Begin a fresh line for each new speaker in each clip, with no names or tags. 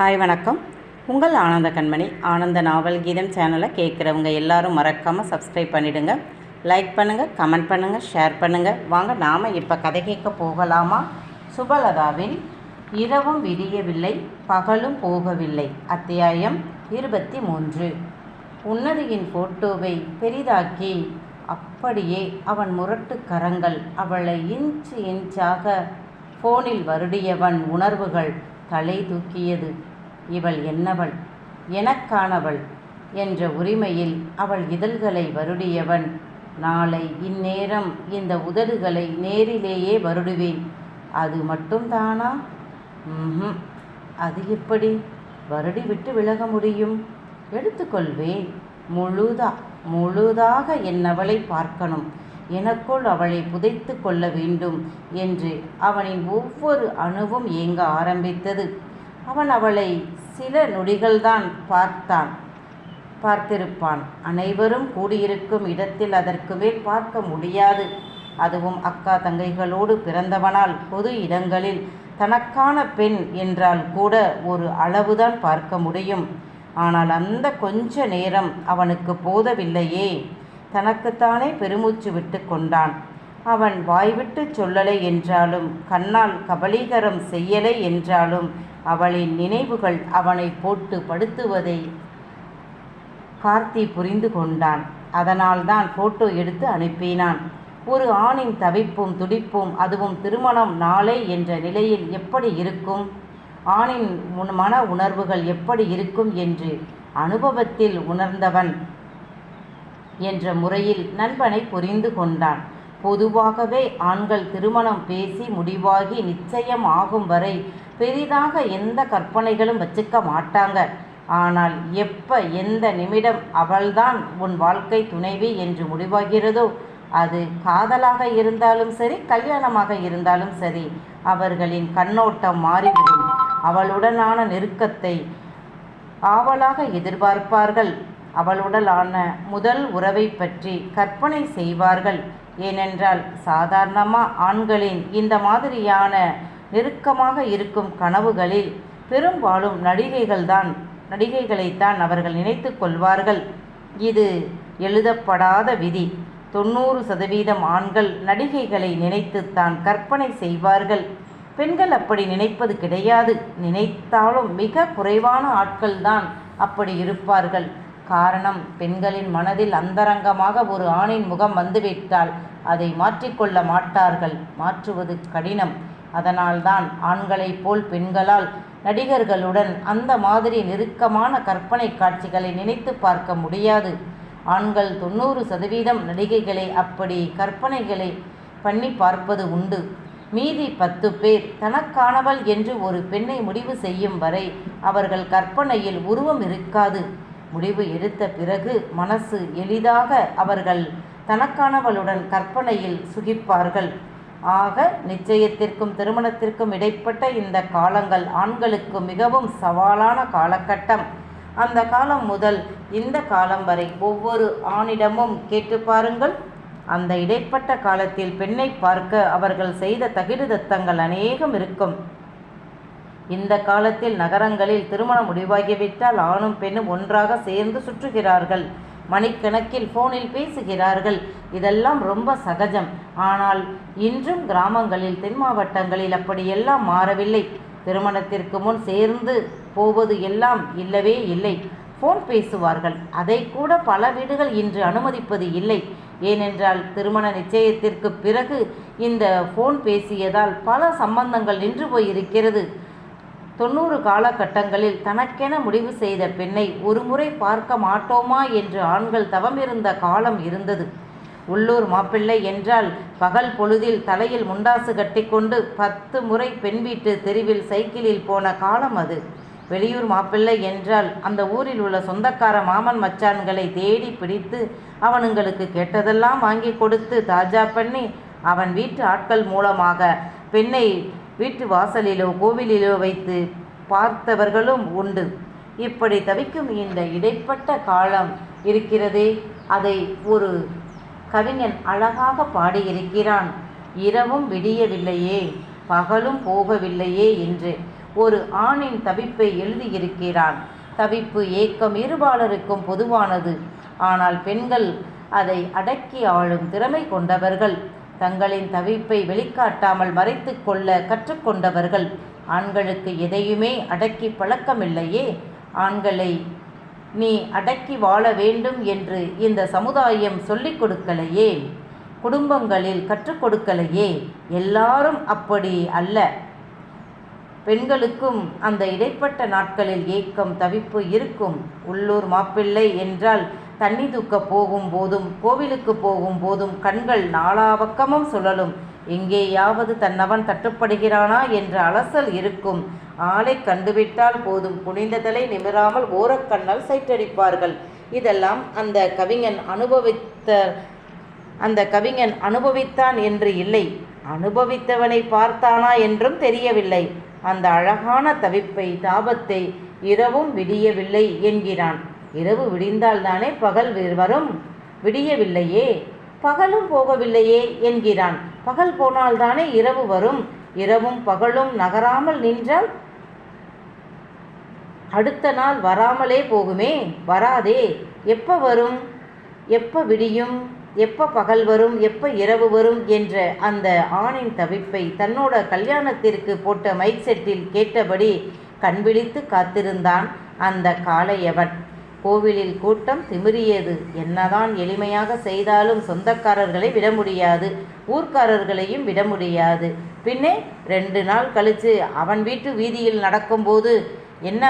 Hi வணக்கம். உங்கள் ஆனந்த கண்மணி. ஆனந்த நாவல் கீதம் சேனலை கேட்குறவங்க எல்லாரும் மறக்காமல் சப்ஸ்கிரைப் பண்ணிவிடுங்க லைக் பண்ணுங்கள் கமெண்ட் பண்ணுங்கள் ஷேர் பண்ணுங்கள் வாங்க நாம் இப்போ கதை கேட்க போகலாமா? சுபலதாவின் இரவும் விடியவில்லை பகலும் போகவில்லை. அத்தியாயம் இருபத்தி மூன்று உன்னதியின் ஃபோட்டோவை பெரிதாக்கி அப்படியே அவன் முரட்டு கரங்கள் அவளை இன்ச்சு இன்ச்சாக ஃபோனில் வருடியவன் உணர்வுகள் தலை தூக்கியது. இவள் என்னவள்? எனக்கானவள் என்ற உரிமையில் அவள் இதழ்களை வருடியவன். நாளை இந்நேரம் இந்த உதடுகளை நேரிலேயே வருடுவேன். அது மட்டும்தானா? ம்ஹும். அது எப்படி? வருடி விட்டு விலக முடியும்? எடுத்துக்கொள்வேன். முழுதா முழுதாக என்னவளை பார்க்கணும். எனக்குள் அவளை புதைத்து கொள்ள வேண்டும் என்று அவனின் ஒவ்வொரு அணுவும் ஏங்க ஆரம்பித்தது. அவன் அவளை சில நொடிகள்தான் பார்த்தான். பார்த்திருப்பான். அனைவரும் கூடியிருக்கும் இடத்தில் அதற்கு மேல் பார்க்க முடியாது. அதுவும் அக்கா தங்கைகளோடு பிறந்தவனால் பொது இடங்களில் தனக்கான பெண் என்றால் கூட ஒரு அளவுதான் பார்க்க முடியும். ஆனால் அந்த கொஞ்ச நேரம் அவனுக்கு போதவில்லையே. தனக்குத்தானே பெருமூச்சு விட்டு கொண்டான். அவன் வாய்விட்டு சொல்லலை என்றாலும் கண்ணால் கபலீகரம் செய்யலை என்றாலும் அவளின் நினைவுகள் அவனை போட்டு படுத்துவதை கார்த்தி புரிந்து கொண்டான். அதனால்தான் போட்டோ எடுத்து அனுப்பினான். ஒரு ஆணின் தவிப்பும் துடிப்பும் அதுவும் திருமணம் நாளை என்ற நிலையில் எப்படி இருக்கும்? ஆணின் உன் மன உணர்வுகள் எப்படி இருக்கும் என்று அனுபவத்தில் உணர்ந்தவன் என்ற முறையில் நண்பனை புரிந்து கொண்டான். பொதுவாகவே ஆண்கள் திருமணம் பேசி முடிவாகி நிச்சயம் ஆகும் வரை பெரிதாக எந்த கற்பனைகளும் வச்சுக்க மாட்டாங்க. ஆனால் எப்ப எந்த நிமிடம் அவள்தான் உன் வாழ்க்கை துணைவி என்று முடிவாகிறதோ அது காதலாக இருந்தாலும் சரி கல்யாணமாக இருந்தாலும் சரி அவர்களின் கண்ணோட்டம் மாறிவிடும். அவளுடனான நெருக்கத்தை ஆவலாக எதிர்பார்ப்பார்கள். அவளுடனான முதல் உறவை பற்றி கற்பனை செய்வார்கள். ஏனென்றால் சாதாரணமாக ஆண்களின் இந்த மாதிரியான நெருக்கமாக இருக்கும் கனவுகளில் பெரும்பாலும் நடிகைகள்தான் நடிகைகளைத்தான் அவர்கள் நினைத்து கொள்வார்கள். இது எழுதப்படாத விதி. தொண்ணூறு சதவீதம் ஆண்கள் நடிகைகளை நினைத்துத்தான் கற்பனை செய்வார்கள். பெண்கள் அப்படி நினைப்பது கிடையாது. நினைத்தாலும் மிக குறைவான ஆட்கள்தான் அப்படி இருப்பார்கள். காரணம் பெண்களின் மனதில் அந்தரங்கமாக ஒரு ஆணின் முகம் வந்துவிட்டால் அதை மாற்றிக்கொள்ள மாட்டார்கள். மாற்றுவது கடினம். அதனால்தான் ஆண்களைப் போல் பெண்களால் நடிகர்களுடன் அந்த மாதிரி நெருக்கமான கற்பனை காட்சிகளை நினைத்து பார்க்க முடியாது. ஆண்கள் தொண்ணூறு சதவீதம் நடிகைகளை அப்படி கற்பனைகளை பண்ணி பார்ப்பது உண்டு. மீதி பத்து பேர் தனக்கானவள் என்று ஒரு பெண்ணை முடிவு செய்யும் வரை அவர்கள் கற்பனையில் உருவம் இருக்காது. முடிவு எடுத்த பிறகு மனசு எளிதாக அவர்கள் தனக்கானவளுடன் கற்பனையில் சுகிப்பார்கள். ஆக நிச்சயத்திற்கும் திருமணத்திற்கும் இடைப்பட்ட இந்த காலங்கள் ஆண்களுக்கு மிகவும் சவாலான காலகட்டம். அந்த காலம் முதல் இந்த காலம் வரை ஒவ்வொரு ஆணிடமும் கேட்டு பாருங்கள். அந்த இடைப்பட்ட காலத்தில் பெண்ணை பார்க்க அவர்கள் செய்த தகிடுதத்தங்கள் அநேகம் இருக்கும். இந்த காலத்தில் நகரங்களில் திருமணம் முடிவாகிவிட்டால் ஆணும் பெண்ணும் ஒன்றாக சேர்ந்து சுற்றுகிறார்கள். மணிக்கணக்கில் ஃபோனில் பேசுகிறார்கள். இதெல்லாம் ரொம்ப சகஜம். ஆனால் இன்றும் கிராமங்களில் தென் மாவட்டங்களில் அப்படியெல்லாம் மாறவில்லை. திருமணத்திற்கு முன் சேர்ந்து போவது எல்லாம் இல்லவே இல்லை. ஃபோன் பேசுவார்கள். அதை கூட பல வீடுகள் இன்று அனுமதிப்பது இல்லை. ஏனென்றால் திருமண நிச்சயத்திற்கு பிறகு இந்த ஃபோன் பேசியதால் பல சம்பந்தங்கள் நின்று போயிருக்கிறது. தொண்ணூறு காலகட்டங்களில் தனக்கென முடிவு செய்த பெண்ணை ஒருமுறை பார்க்க மாட்டோமா என்று ஆண்கள் தவமிருந்த காலம் இருந்தது. உள்ளூர் மாப்பிள்ளை என்றால் பகல் பொழுதில் தலையில் முண்டாசு கட்டிக்கொண்டு பத்து முறை பெண் வீட்டு தெருவில் சைக்கிளில் போன காலம் அது. வெளியூர் மாப்பிள்ளை என்றால் அந்த ஊரில் உள்ள சொந்தக்கார மாமன் மச்சான்களை தேடி பிடித்து அவனுங்களுக்கு கேட்டதெல்லாம் வாங்கி கொடுத்து தாஜா பண்ணி அவன் வீட்டு ஆட்கள் மூலமாக பெண்ணை வீட்டு வாசலிலோ கோவிலிலோ வைத்து பார்த்தவர்களும் உண்டு. இப்படி தவிக்கும் இந்த இடைப்பட்ட காலம் இருக்கிறதே. அதை ஒரு கவிஞன் அழகாக பாடியிருக்கிறான். இரவும் விடியவில்லையே பகலும் போகவில்லையே என்று ஒரு ஆணின் தவிப்பை எழுதியிருக்கிறான். தவிப்பு ஏக்கம் இருபாலருக்கும் பொதுவானது. ஆனால் பெண்கள் அதை அடக்கி ஆளும் திறமை கொண்டவர்கள். தங்களின் தவிப்பை வெளிக்காட்டாமல் மறைத்து கொள்ள கற்றுக்கொண்டவர்கள் ஆண்களுக்கு எதையுமே அடக்கி பழக்கமில்லையே. ஆண்களை நீ அடக்கி வாழ வேண்டும் என்று இந்த சமுதாயம் சொல்லிக் கொடுக்கலையே. குடும்பங்களில் கற்றுக் கொடுக்கலையே. எல்லாரும் அப்படி அல்ல. பெண்களுக்கும் அந்த இடைப்பட்ட நாட்களில் ஏக்கம் தவிப்பு இருக்கும். உள்ளூர் மாப்பிள்ளை என்றால் தண்ணி தூக்க போகும் போதும் கோவிலுக்கு போகும் போதும் கண்கள் நாலா பக்கமும் சுழலும். எங்கேயாவது தன்னவன் தட்டுப்படுகிறானா என்ற அலசல் இருக்கும். ஆளை கண்டுவிட்டால் போதும். குனிந்ததலை நிமிராமல் ஓரக்கண்ணால் சைட்டடிப்பார்கள். இதெல்லாம் அந்த கவிஞன் அனுபவித்த அந்த கவிஞன் அனுபவித்தான் என்று இல்லை. அனுபவித்தவனை பார்த்தானா என்றும் தெரியவில்லை. அந்த அழகான தவிப்பை தாபத்தை இரவும் விடியவில்லை என்கிறான். இரவு விடிந்தால்தானே பகல் வரும்? விடியவில்லையே. பகலும் போகவில்லையே என்கிறான். பகல் போனால்தானே இரவு வரும். இரவும் பகலும் நகராமல் நின்றால் அடுத்த நாள் வராமலே போகுமே. வராதே. எப்போ வரும்? எப்போ விடியும்? எப்போ பகல் வரும்? எப்போ இரவு வரும்? என்ற அந்த ஆணின் தவிப்பை தன்னோட கல்யாணத்திற்கு போட்ட மைக் செட்டில் கேட்டபடி கண்விழித்து காத்திருந்தான் அந்த காளையவன். கோவிலில் கூட்டம் திமிரியது. என்னதான் எளிமையாக செய்தாலும் சொந்தக்காரர்களை விட முடியாது. ஊர்க்காரர்களையும் விட முடியாது. பின்னே ரெண்டு நாள் கழித்து அவன் வீட்டு வீதியில் நடக்கும்போது என்ன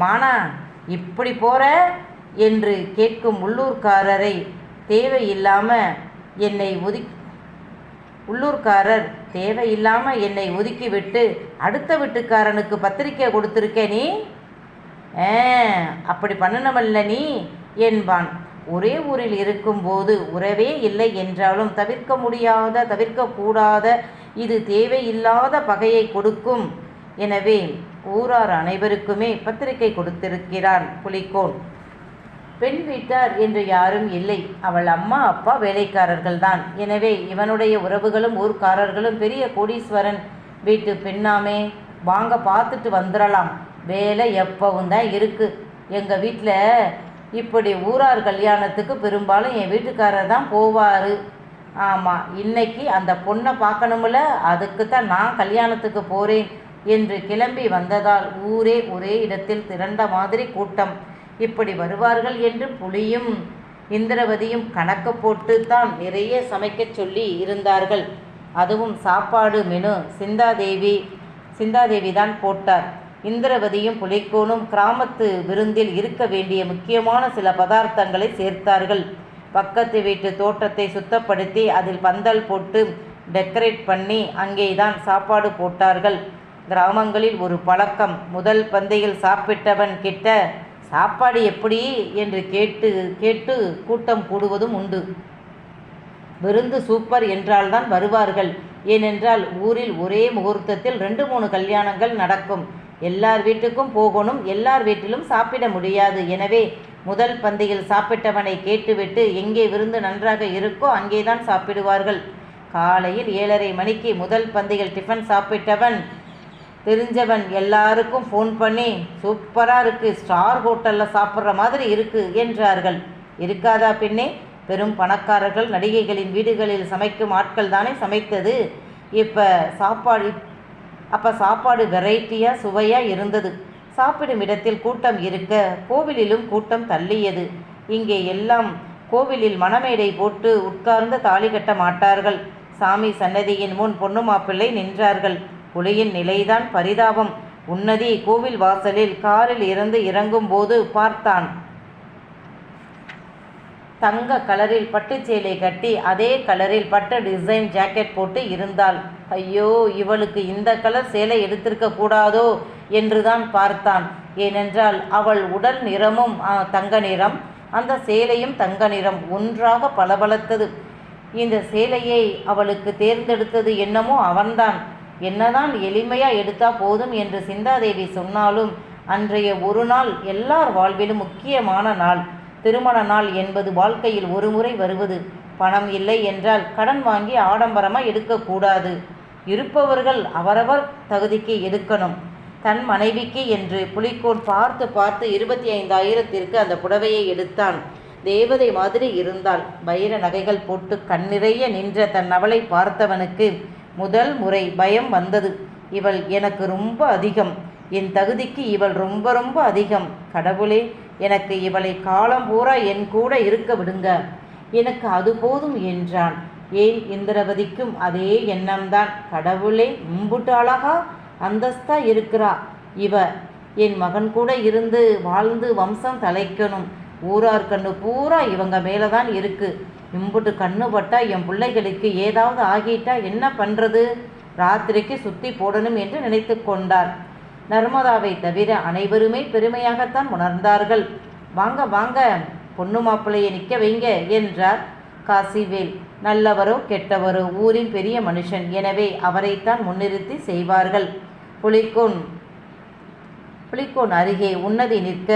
மானா இப்படி போற? என்று கேட்கும் உள்ளூர்காரரை தேவையில்லாமல் என்னை ஒதுக்கி உள்ளூர்காரர் தேவையில்லாமல் என்னை ஒதுக்கிவிட்டு அடுத்த வீட்டுக்காரனுக்கு பத்திரிக்கை கொடுத்துருக்கே நீ? அப்படி பண்ணணுமல்ல நீ? என்பான். ஒரே ஊரில் இருக்கும்போது உறவே இல்லை என்றாலும் தவிர்க்க முடியாத தவிர்க்கக்கூடாத இது தேவையில்லாத பகையை கொடுக்கும். எனவே ஊரார் அனைவருக்குமே பத்திரிகை கொடுத்திருக்கிறான் புலிக்கோன் பெண் வீட்டார் என்று யாரும் இல்லை. அவள் அம்மா அப்பா வேலைக்காரர்கள்தான். எனவே இவனுடைய உறவுகளும் ஊர்க்காரர்களும் பெரிய கோடீஸ்வரன் வீட்டு பெண்ணாமே வாங்க பார்த்துட்டு வந்துடலாம் வேலை எப்பவும் தான் இருக்குது எங்கள் வீட்டில் இப்படி ஊரார் கல்யாணத்துக்கு பெரும்பாலும் என் வீட்டுக்காரர் தான் போவார். ஆமாம் இன்னைக்கு அந்த பொண்ணை பார்க்கணுமில்ல அதுக்கு தான் நான் கல்யாணத்துக்கு போகிறேன் என்று கிளம்பி வந்ததால் ஊரே ஒரே இடத்தில் திரண்ட மாதிரி கூட்டம். இப்படி வருவார்கள் என்று புலியும் இந்திரவதியும் கணக்கு போட்டு தான் நிறைய சமைக்கச் சொல்லி இருந்தார்கள். அதுவும் சாப்பாடு மெனு சிந்தாதேவி சிந்தாதேவி தான் போட்டார். இந்திரவதியும் புலிக்கோனும் கிராமத்து விருந்தில் இருக்க வேண்டிய முக்கியமான சில பதார்த்தங்களை சேர்த்தார்கள். பக்கத்து வீட்டு தோட்டத்தை சுத்தப்படுத்தி அதில் பந்தல் போட்டு டெக்கரேட் பண்ணி அங்கேதான் சாப்பாடு போட்டார்கள். கிராமங்களில் ஒரு பழக்கம். முதல் பந்தையில் சாப்பிட்டவன் கிட்ட சாப்பாடு எப்படி? என்று கேட்டு கேட்டு கூட்டம் கூடுவதும் உண்டு. விருந்து சூப்பர் என்றால்தான் வருவார்கள். ஏனென்றால் ஊரில் ஒரே முகூர்த்தத்தில் ரெண்டு மூணு கல்யாணங்கள் நடக்கும். எல்லார் வீட்டுக்கும் போகணும் எல்லார் வீட்டிலும் சாப்பிட முடியாது. எனவே முதல் பந்தியில் சாப்பிட்டவனை கேட்டுவிட்டு எங்கே விருந்து நன்றாக இருக்கோ அங்கேதான் சாப்பிடுவார்கள். காலையில் ஏழரை மணிக்கு முதல் பந்தியில் டிஃபன் சாப்பிட்டவன் தெரிஞ்சவன் எல்லாருக்கும் ஃபோன் பண்ணி சூப்பராக இருக்குது ஸ்டார் ஹோட்டலில் சாப்பிட்ற மாதிரி இருக்குது என்றார்கள். இருக்காதா பின்னே பெரும் பணக்காரர்கள் நடிகைகளின் வீடுகளில் சமைக்கும் ஆட்கள் தானே சமைத்தது. இப்போ சாப்பாடு அப்போ சாப்பாடு வெரைட்டியாக சுவையாக இருந்தது. சாப்பிடும் இடத்தில் கூட்டம் இருக்க கோவிலிலும் கூட்டம் தள்ளியது. இங்கே எல்லாம் கோவிலில் மணமேடை போட்டு உட்கார்ந்து தாலி கட்ட மாட்டார்கள். சாமி சன்னதியின் முன் பொண்ணு மாப்பிள்ளை நின்றார்கள். புலியின் நிலைதான் பரிதாபம். உன்னதி கோவில் வாசலில் காரில் இருந்து இறங்கும்போது பார்த்தான். தங்க கலரில் பட்டு சேலை கட்டி அதே கலரில் பட்டு டிசைன் ஜாக்கெட் போட்டு இருந்தாள். ஐயோ இவளுக்கு இந்த கலர் சேலை எடுத்திருக்க கூடாதோ? என்றுதான் பார்த்தான். ஏனென்றால் அவள் உடல் நிறமும் தங்க நிறம் அந்த சேலையும் தங்க நிறம் ஒன்றாக பளபளத்தது. இந்த சேலையை அவளுக்கு தேர்ந்தெடுத்தது என்னமோ அவன்தான். என்னதான் எளிமையா எடுத்தா போதும் என்று சிந்தாதேவி சொன்னாலும் அன்றைய ஒரு நாள் எல்லார் வாழ்விலும் முக்கியமான நாள். திருமண நாள் என்பது வாழ்க்கையில் ஒரு முறை வருவது. பணம் இல்லை என்றால் கடன் வாங்கி ஆடம்பரமாக எடுக்கக்கூடாது. இருப்பவர்கள் அவரவர் தகுதிக்கு எடுக்கணும். தன் மனைவிக்கு என்று புலிக்கோன் பார்த்து பார்த்து இருபத்தி ஐந்தாயிரத்திற்கு அந்த புடவையை எடுத்தான். தேவதை மாதிரி இருந்தாள். வைர நகைகள் போட்டு கண்ணிறைய நின்ற தன் அவளை பார்த்தவனுக்கு முதல் முறை பயம் வந்தது. இவள் எனக்கு ரொம்ப அதிகம். என் தகுதிக்கு இவள் ரொம்ப ரொம்ப அதிகம். கடவுளே எனக்கு இவளை காலம் பூரா என் கூட இருக்க விடுங்க. எனக்கு அது போதும் என்றான். ஏன் இந்திரவதிக்கும் அதே எண்ணம்தான். கடவுளே மும்புட்டு அழகா அந்தஸ்தா இருக்கிறா. இவ என் மகன் கூட இருந்து வாழ்ந்து வம்சம் தலைக்கணும். ஊரார் கண்ணு பூரா இவங்க மேலே தான் இருக்கு. இம்புட்டு கண்ணு பட்டா என் பிள்ளைகளுக்கு ஏதாவது ஆகிட்டா என்ன பண்ணுறது ராத்திரிக்கு சுற்றி போடணும் என்று நினைத்து கொண்டார். நர்மதாவை தவிர அனைவருமே பெருமையாகத்தான் உணர்ந்தார்கள். வாங்க வாங்க பொண்ணு மாப்பிள்ளையை நிற்க வைங்க என்றார் காசிவேல். நல்லவரோ கெட்டவரோ ஊரின் பெரிய மனுஷன். எனவே அவரைத்தான் முன்னிறுத்தி செய்வார்கள். புலிக்கோன் புலிக்கோன் அருகே உன்னதி நிற்க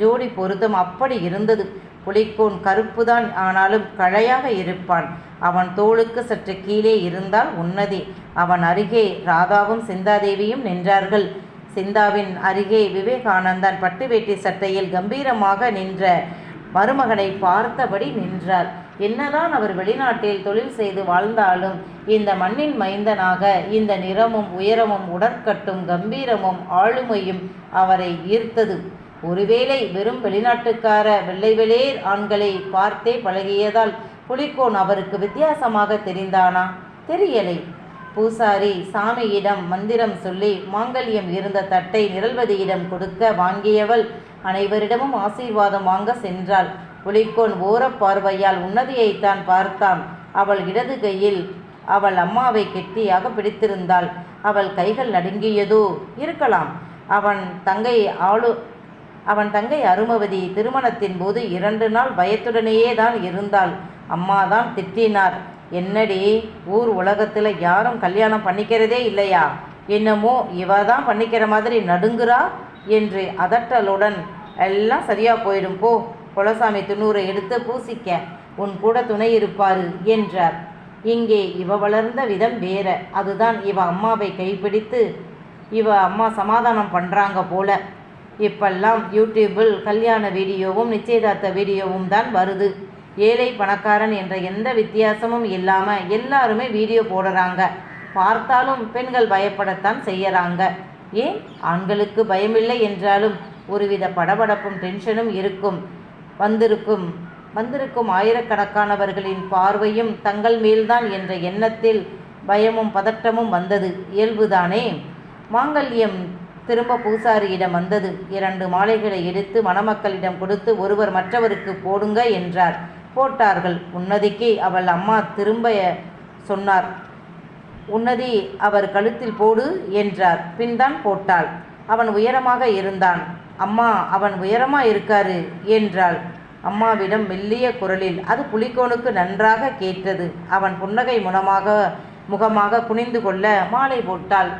ஜோடி பொருத்தம் அப்படி இருந்தது. புலிக்கோன் கருப்புதான் ஆனாலும் கழையாக இருப்பான். அவன் தோளுக்கு சற்று கீழே இருந்தால் உன்னதி. அவன் அருகே ராதாவும் சிந்தாதேவியும் நின்றார்கள். சிந்தாவின் அருகே விவேகானந்தன் பட்டு வேட்டி சட்டையில் கம்பீரமாக நின்ற மருமகனை பார்த்தபடி நின்றார். என்னதான் அவர் வெளிநாட்டில் தொழில் செய்து வாழ்ந்தாலும் இந்த மண்ணின் மைந்தனாக இந்த நிறமும் உயரமும் உடற்கட்டும் கம்பீரமும் ஆளுமையும் அவரை ஈர்த்தது. ஒருவேளை வெறும் வெளிநாட்டுக்கார வெள்ளை வெளியேர் ஆண்களை பார்த்தே பழகியதால் புலிகோன் அவருக்கு வித்தியாசமாக தெரிந்தானா? தெரியலை. பூசாரி சாமியிடம் மந்திரம் சொல்லி மாங்கல்யம் இருந்த தட்டை நிரல்வதியிடம் கொடுக்க வாங்கியவள் அனைவரிடமும் ஆசீர்வாதம் வாங்க சென்றாள். புலிக்கோன் ஓரப் பார்வையால் உன்னதியைத்தான் பார்த்தான். அவள் இடது கையில் அவள் அம்மாவை கெட்டியாக பிடித்திருந்தாள். அவள் கைகள் நடுங்கியதோ இருக்கலாம். அவன் தங்கை ஆளு அவன் தங்கை அருமவதி திருமணத்தின் போது இரண்டு நாள் பயத்துடனேயே தான் இருந்தாள். அம்மா தான் திட்டினார். என்னடி ஊர் உலகத்தில் யாரும் கல்யாணம் பண்ணிக்கிறதே இல்லையா? என்னமோ இவ தான் பண்ணிக்கிற மாதிரி நடுங்குறா என்று அதட்டலுடன் எல்லாம் சரியாக போயிடும் போ. குலசாமி துண்ணூரை எடுத்து பூசிக்க. உன் கூட துணை இருப்பாரு என்றார். இங்கே இவ வளர்ந்த விதம் வேற. அதுதான் இவ அம்மாவை கைப்பிடித்து இவ அம்மா சமாதானம் பண்ணுறாங்க போல. இப்பெல்லாம் யூடியூப்பில் கல்யாண வீடியோவும் நிச்சயதார்த்த வீடியோவும் தான் வருது. ஏழை பணக்காரன் என்ற எந்த வித்தியாசமும் இல்லாமல் எல்லாருமே வீடியோ போடுறாங்க. பார்த்தாலும் பெண்கள் பயப்படத்தான் செய்யறாங்க. ஏன்? ஆண்களுக்கு பயமில்லை என்றாலும் ஒருவித படபடப்பும் டென்ஷனும் இருக்கும். வந்திருக்கும் வந்திருக்கும் ஆயிரக்கணக்கானவர்களின் பார்வையும் தங்கள் மேல்தான் என்ற எண்ணத்தில் பயமும் பதட்டமும் வந்தது. இயல்புதானே? மாங்கல்யம் திரும்ப பூசாரியிடம் வந்தது. இரண்டு மாலைகளை எடுத்து மணமக்களிடம் கொடுத்து ஒருவர் மற்றவருக்கு போடுங்க என்றார். போட்டார்கள். உன்னதிக்கு அவள் அம்மா திரும்ப சொன்னார். உன்னதி அவர் கழுத்தில் போடு என்றார். பின்தான் போட்டாள். அவன் உயரமாக இருந்தான். அம்மா அவன் உயரமா இருக்காரு என்றாள். அம்மாவிடம் மெல்லிய குரலில் அது புலிகோனுக்கு நன்றாக கேட்டது. அவன் புன்னகை முனமாக முகமாக குனிந்து கொள்ள மாலை போட்டாள்.